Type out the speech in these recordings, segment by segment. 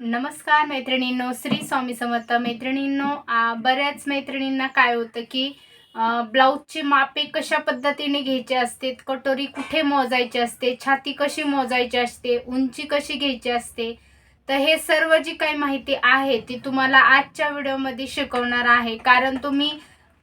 नमस्कार मैत्रिणींनो श्री स्वामी समर्थ. मैत्रिणींनो बऱ्याच मैत्रिणींना काय होतं की ब्लाऊजची मापे कशा पद्धतीने घ्यायची असते कटोरी कुठे मोजायची असते छाती कशी मोजायची असते उंची कशी घ्यायची असते तर हे सर्व जी काही माहिती आहे ती तुम्हाला आजच्या व्हिडिओमध्ये शिकवणार आहे. कारण तुम्ही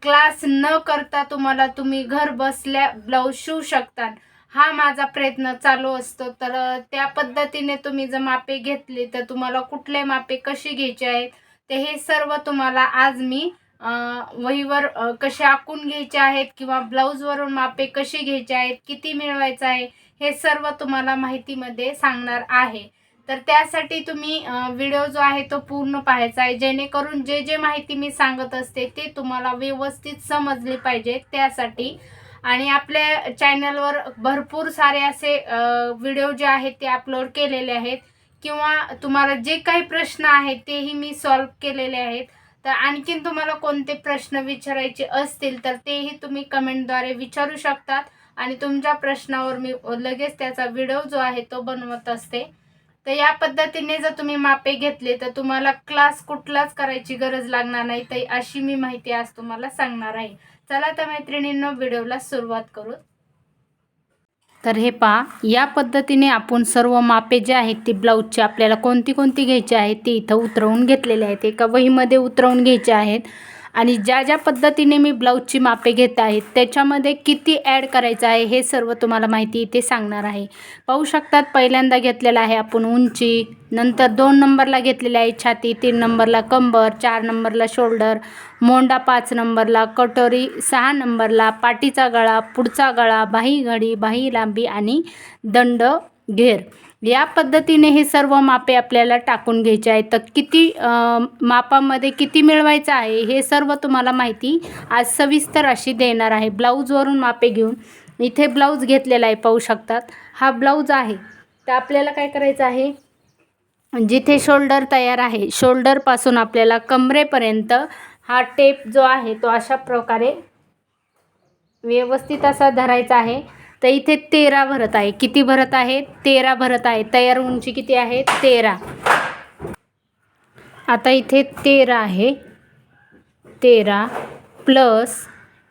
क्लास न करता तुम्हाला तुम्ही घर बसल्या ब्लाऊज शिवू शकता. हा माझा प्रयत्न चालू असतो. तर त्या पद्धतीने तुम्ही जर मापे घेतली तर तुम्हाला कुठले मापे कशी घ्यायचे आहेत? ते हे सर्व तुम्हाला आज मी वहीवर कसे आखून घ्यायचे आहेत किंवा ब्लाऊजवरून मापे कशी घ्यायचे आहेत किती मिळवायचं आहे हे सर्व तुम्हाला माहितीमध्ये सांगणार आहे. तर त्यासाठी तुम्ही व्हिडिओ जो आहे तो पूर्ण पाहायचा आहे. जेणेकरून जे जे माहिती मी सांगत असते ते तुम्हाला व्यवस्थित समजली पाहिजे. त्यासाठी आणि आपल्या चॅनलवर भरपूर सारे असे व्हिडिओ जे आहेत ते अपलोड केलेले आहेत. किंवा तुम्हाला जे काही प्रश्न आहेत तेही मी सॉल्व केलेले आहेत. तर आणखीन तुम्हाला कोणते प्रश्न विचारायचे असतील तर तेही तुम्ही कमेंटद्वारे विचारू शकतात. आणि तुमच्या प्रश्नावर मी लगेच त्याचा व्हिडिओ जो आहे तो बनवत असते. तर या पद्धतीने जर तुम्ही मापे घेतले तर तुम्हाला क्लास कुठलाच करायची गरज लागणार नाही. तर अशी मी माहिती आज तुम्हाला सांगणार आहे. चला तर मैत्रिणींनो व्हिडिओला सुरुवात करू. तर हे पहा या पद्धतीने आपण सर्व मापे जे आहेत ते ब्लाऊजचे आपल्याला कोणती कोणती घ्यायची आहेत ते इथं उतरवून घेतलेले आहेत. एका वहीमध्ये उतरवून घ्यायचे आहेत. आणि ज्या ज्या पद्धतीने मी ब्लाऊजची मापे घेत आहेत त्याच्यामध्ये किती ॲड करायचं आहे हे सर्व तुम्हाला माहिती इथे सांगणार आहे. पाहू शकतात पहिल्यांदा घेतलेलं आहे आपण उंची नंतर दोन नंबरला घेतलेले आहे छाती तीन नंबरला कंबर चार नंबरला शोल्डर मोंडा पाच नंबरला कटोरी सहा नंबरला पाठीचा गळा पुढचा गळा बाही घडी बाही लांबी आणि दंड घेर. या पद्धतीने हे सर्व मापे आपल्याला टाकून घ्यायचे आहेत. तर किती मापामध्ये किती मिळवायचं आहे हे सर्व तुम्हाला माहिती आज सविस्तर अशी देणार आहे. ब्लाऊजवरून मापे घेऊन इथे ब्लाऊज घेतलेला आहे पाहू शकतात. हा ब्लाऊज आहे. तर आपल्याला काय करायचं आहे? जिथे शोल्डर तयार आहे शोल्डरपासून आपल्याला कमरेपर्यंत हा टेप जो आहे तो अशा प्रकारे व्यवस्थित असा धरायचा आहे. तर इथे तेरा भरत आहे. किती भरत आहे? तेरा भरत आहे. तयार उंची किती आहे? तेरा. आता इथे तेरा आहे. तेरा प्लस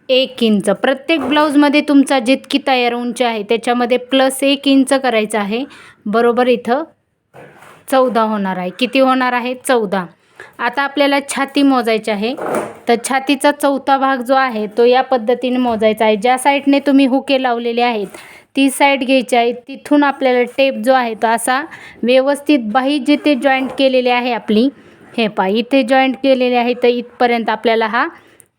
एक इंच. प्रत्येक ब्लाऊजमध्ये तुमचा जितकी तयार उंची आहे त्याच्यामध्ये प्लस एक इंच करायचं आहे. बरोबर इथं चौदा होणार आहे. किती होणार आहे? चौदा. आता आपल्याला छाती मोजायची आहे. तर छातीचा चौथा भाग जो आहे तो या पद्धतीने मोजायचा आहे. ज्या साईडने तुम्ही हुके लावलेले आहेत ती साईड घ्यायची आहे. तिथून आपल्याला टेप जो आहे तो असा व्यवस्थित बाही जिथे जॉईंट केलेली आहे आपली हे पा इथे जॉईंट केलेले आहे तर इथपर्यंत आपल्याला हा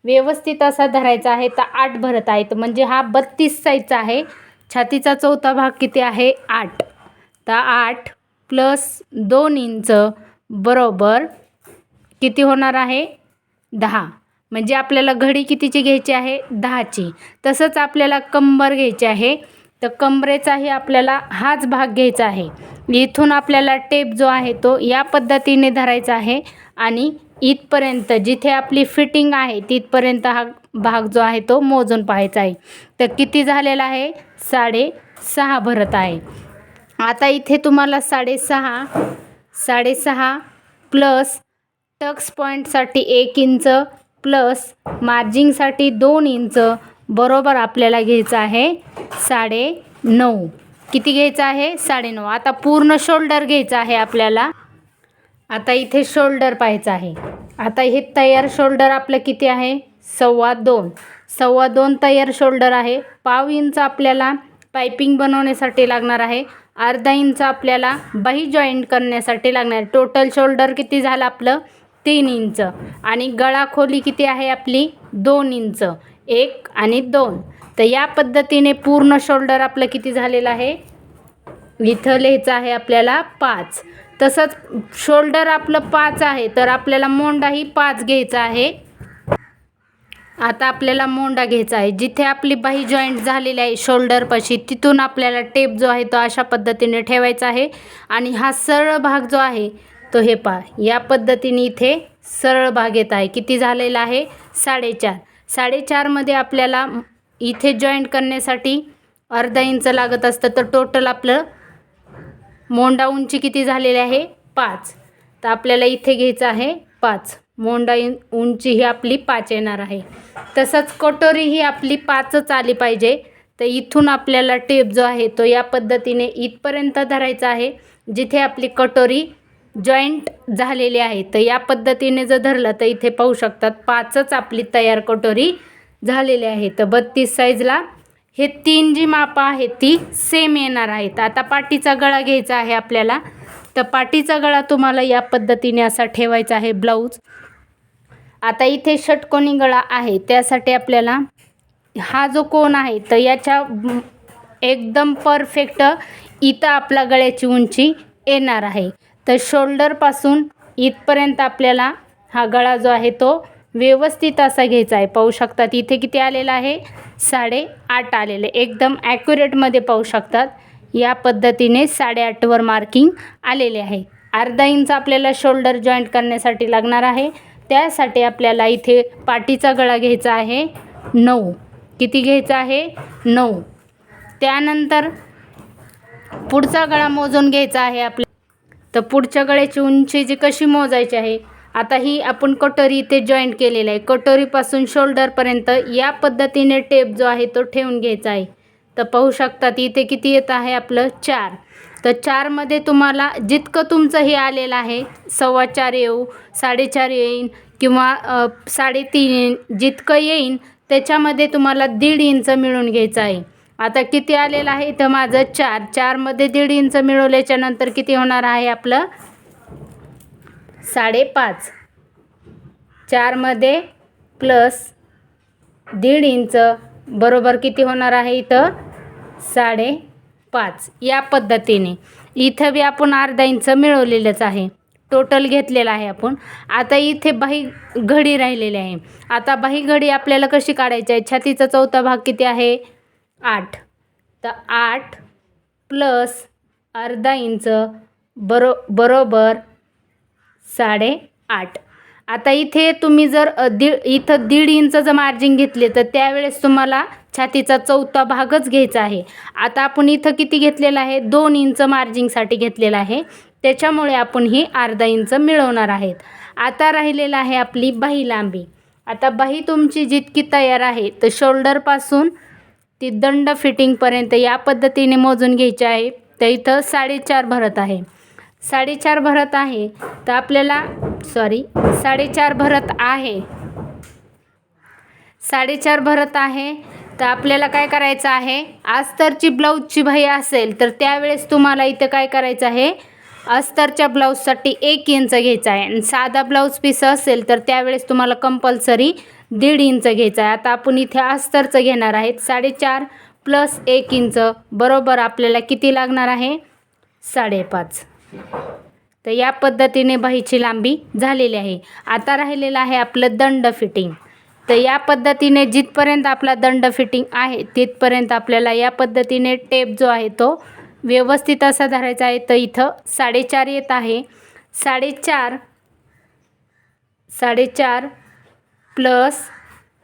व्यवस्थित असा धरायचा आहे. तर आठ भरत आहे तर म्हणजे हा बत्तीस साईजचा आहे. छातीचा चौथा भाग किती आहे? आठ. तर आठ प्लस दोन इंच बरोबर किती होणार आहे? दहा. म्हणजे आपल्याला घडी कितीची घ्यायची आहे? दहाची. तसंच आपल्याला कंबर घ्यायची आहे. तर कंबरेचाही आपल्याला हाच भाग घ्यायचा आहे. इथून आपल्याला टेप जो आहे तो या पद्धतीने धरायचा आहे आणि इथपर्यंत जिथे आपली फिटिंग आहे तिथपर्यंत हा भाग जो आहे तो मोजून पाहायचा आहे. तर किती झालेला आहे? साडे सहा भरत आहे. आता इथे तुम्हाला साडेसहा साडेसहा प्लस टक्स पॉईंटसाठी एक इंच प्लस मार्जिंगसाठी दोन इंच बरोबर आपल्याला घ्यायचं आहे साडे नऊ. किती घ्यायचं आहे? साडेनऊ आता पूर्ण शोल्डर घ्यायचं आहे आपल्याला. आता इथे शोल्डर पाहायचं आहे. आता हे तयार शोल्डर आपलं किती आहे? सव्वा दोन. सव्वा दोन तयार शोल्डर आहे. पाव इंच आपल्याला पायपिंग बनवण्यासाठी लागणार आहे. अर्धा इंच आपल्याला बाही जॉईंट करण्यासाठी लागणार आहे. टोटल शोल्डर किती झालं आपलं? तीन इंच. आणि गळा खोली किती आहे आपली? दोन इंच. एक आणि दोन. तर या पद्धतीने पूर्ण शोल्डर आपलं किती झालेलं आहे? इथं लिहायचं आहे आपल्याला पाच. तसंच शोल्डर आपलं पाच आहे तर आपल्याला मोंडाही पाच घ्यायचा आहे. आता आपल्याला मोंडा घ्यायचा आहे. जिथे आपली बाही जॉईंट झालेली आहे शोल्डरपाशी तिथून आपल्याला टेप जो आहे तो अशा पद्धतीने ठेवायचा आहे. आणि हा सरळ भाग जो आहे तो हे पहा या पद्धतीने इथे सरळ भाग येत आहे. किती झालेला आहे? साडेचार. साडेचारमध्ये आपल्याला इथे जॉईंट करण्यासाठी अर्धा इंच लागत असतं. तर टोटल आपलं मोंडा उंची किती झालेली आहे? पाच. तर आपल्याला इथे घ्यायचं आहे पाच. मोंडा उंची ही आपली पाच येणार आहे. तसंच कटोरी ही आपली पाचच आली पाहिजे. तर इथून आपल्याला टेप जो आहे तो या पद्धतीने इथपर्यंत धरायचा आहे जिथे आपली कटोरी जॉईंट झालेले आहे. तर या पद्धतीने जर धरलं तर इथे पाहू शकतात पाचच आपली तयार कटोरी झालेली आहे. तर बत्तीस साईजला हे तीन जी मापं आहेत ती सेम येणार आहेत आता पाठीचा गळा घ्यायचा आहे आपल्याला. तर पाठीचा गळा तुम्हाला या पद्धतीने असा ठेवायचा आहे ब्लाऊज. आता इथे षटकोनी गळा आहे त्यासाठी आपल्याला हा जो कोण आहे तर याच्या एकदम परफेक्ट इथं आपला गळ्याची उंची येणार आहे. तर शोल्डरपासून इथपर्यंत आपल्याला हा गळा जो आहे तो व्यवस्थित असा घ्यायचा आहे. पाहू शकतात इथे किती आलेला आहे? साडेआठ आलेले. एकदम ॲक्युरेटमध्ये पाहू शकतात. या पद्धतीने साडेआठवर मार्किंग आलेले आहे. अर्धा इंच आपल्याला शोल्डर जॉईंट करण्यासाठी लागणार आहे. त्यासाठी आपल्याला इथे पाठीचा गळा घ्यायचा आहे नऊ. किती घ्यायचा आहे? नऊ. त्यानंतर पुढचा गळा मोजून घ्यायचा आहे आपल्या तर पुढच्या गळ्याची उंची जी कशी मोजायची आहे आता ही आपण कटोरी इथे जॉईंट केलेलं आहे. कटोरीपासून शोल्डरपर्यंत या पद्धतीने टेप जो आहे तो ठेवून घ्यायचा आहे. तर पाहू शकतात इथे किती येत आहे आपलं चार. तर चारमध्ये तुम्हाला जितकं तुमचं हे आलेलं आहे सव्वा चार येऊ साडेचार येईन किंवा साडेतीन येईन जितकं येईन त्याच्यामध्ये तुम्हाला दीड इंच मिळून घ्यायचं आहे. आता किती आलेलं आहे? इथं माझं चार. चारमध्ये दीड इंच मिळवल्याच्या नंतर किती होणार आहे आपलं? साडेपाच. चारमध्ये प्लस दीड इंच बरोबर किती होणार आहे इथं? साडेपाच. या पद्धतीने. इथं बी आपण अर्धा इंच मिळवलेलंच आहे. टोटल घेतलेलं आहे आपण. आता इथे बाही घडी राहिलेली आहे. आता बाही घडी आपल्याला कशी काढायची आहे? छातीचा चौथा भाग किती आहे? आठ. तर आठ प्लस अर्धा इंच बरो बरोबर साडेआठ आता इथे तुम्ही जर दीड इथं दीड इंच जर मार्जिन घेतले तर त्यावेळेस तुम्हाला छातीचा चौथा भागच घ्यायचा आहे. आता आपण इथं किती घेतलेलं आहे? दोन इंच मार्जिंगसाठी घेतलेलं आहे. त्याच्यामुळे आपण ही अर्धा इंच मिळवणार आहेत. आता राहिलेलं आहे आपली बाही लांबी. आता बाही तुमची जितकी तयार आहे तर शोल्डरपासून ती दंड फिटिंगपर्यंत या पद्धतीने मोजून घ्यायची आहे. तर इथं साडेचार भरत आहे. साडेचार भरत आहे. तर आपल्याला सॉरी साडेचार भरत आहे. साडेचार भरत आहे. तर आपल्याला काय करायचं आहे? अस्तरची ब्लाऊजची भाई असेल तर त्यावेळेस तुम्हाला इथं काय करायचं आहे? अस्तरच्या ब्लाऊजसाठी एक इंच घ्यायचा आहे. आणि साधा ब्लाऊज पीस असेल तर त्यावेळेस तुम्हाला कंपल्सरी दीड इंच घ्यायचा आहे. आता आपण इथे अस्तरचं घेणार आहेत. साडेचार प्लस एक इंच बरोबर आपल्याला किती लागणार आहे? साडेपाच. तर या पद्धतीने बाहीची लांबी झालेली आहे. आता राहिलेलं आहे आपलं दंड फिटिंग. तर या पद्धतीने जिथपर्यंत आपला दंड फिटिंग आहे तिथपर्यंत आपल्याला या पद्धतीने टेप जो आहे तो व्यवस्थित असा धरायचा आहे. तर इथं साडेचार येत आहे. साडेचार साडेचार प्लस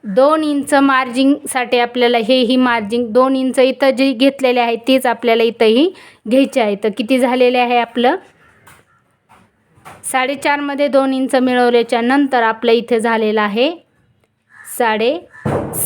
दोन इंच मार्जिंगसाठी आपल्याला हे ही मार्जिंग दोन इंच इथं जी घेतलेले आहे तीच आपल्याला इथंही घ्यायचे आहे. तर किती झालेले आहे आपलं? साडेचारमध्ये दोन इंच मिळवल्याच्या नंतर आपलं इथे झालेलं आहे साडे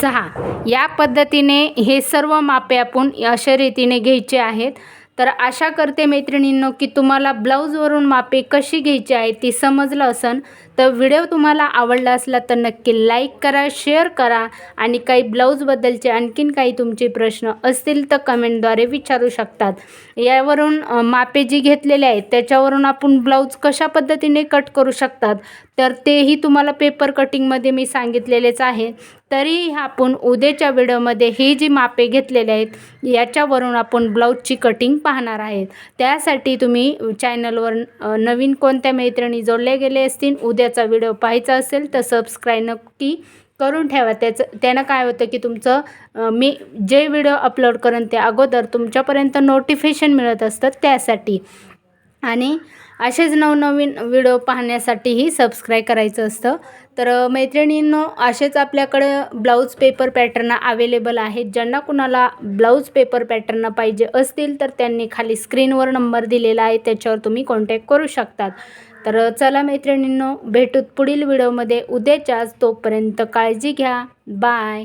सहा या पद्धतीने हे सर्व मापे आपण अशा रीतीने घ्यायचे आहेत. तर आशा करते मैत्रिणींनो की तुम्हाला ब्लाऊजवरून मापे कशी घ्यायची आहे ती समजलं असन. तर व्हिडिओ तुम्हाला आवडला असला तर नक्की लाईक करा शेअर करा आणि काही ब्लाऊजबद्दलचे आणखीन काही तुमचे प्रश्न असतील तर कमेंटद्वारे विचारू शकतात. यावरून मापे जी घेतलेले आहेत त्याच्यावरून आपण ब्लाऊज कशा पद्धतीने कट करू शकतात? तर तेही तुम्हाला पेपर कटिंगमध्ये मी सांगितलेलेच आहे. तरीही आपण उद्याच्या व्हिडिओमध्ये ही जी मापे घेतलेले आहेत याच्यावरून आपण ब्लाऊजची कटिंग पाहणार आहेत. त्यासाठी तुम्ही चॅनलवर नवीन कोणत्या मैत्रिणी जोडले गेले असतील उद्या उद्याचा व्हिडिओ पाहायचा असेल तर सबस्क्राईब नक्की करून ठेवा. त्याचं त्यानं काय होतं की तुमचं मी जे व्हिडिओ अपलोड करेन ते अगोदर तुमच्यापर्यंत नोटिफिकेशन मिळत असतं त्यासाठी. आणि असेच नवनवीन व्हिडिओ पाहण्यासाठीही सबस्क्राईब करायचं असतं. तर मैत्रिणींनो असेच आपल्याकडं ब्लाऊज पेपर पॅटर्न अवेलेबल आहेत. ज्यांना कुणाला ब्लाऊज पेपर पॅटर्न पाहिजे असतील तर त्यांनी खाली स्क्रीनवर नंबर दिलेला आहे. त्याच्यावर तुम्ही कॉन्टॅक्ट करू शकतात. तर चला मैत्रिणींनो भेटूत पुढील व्हिडिओमध्ये. उद्याच्याच तोपर्यंत काळजी घ्या. बाय.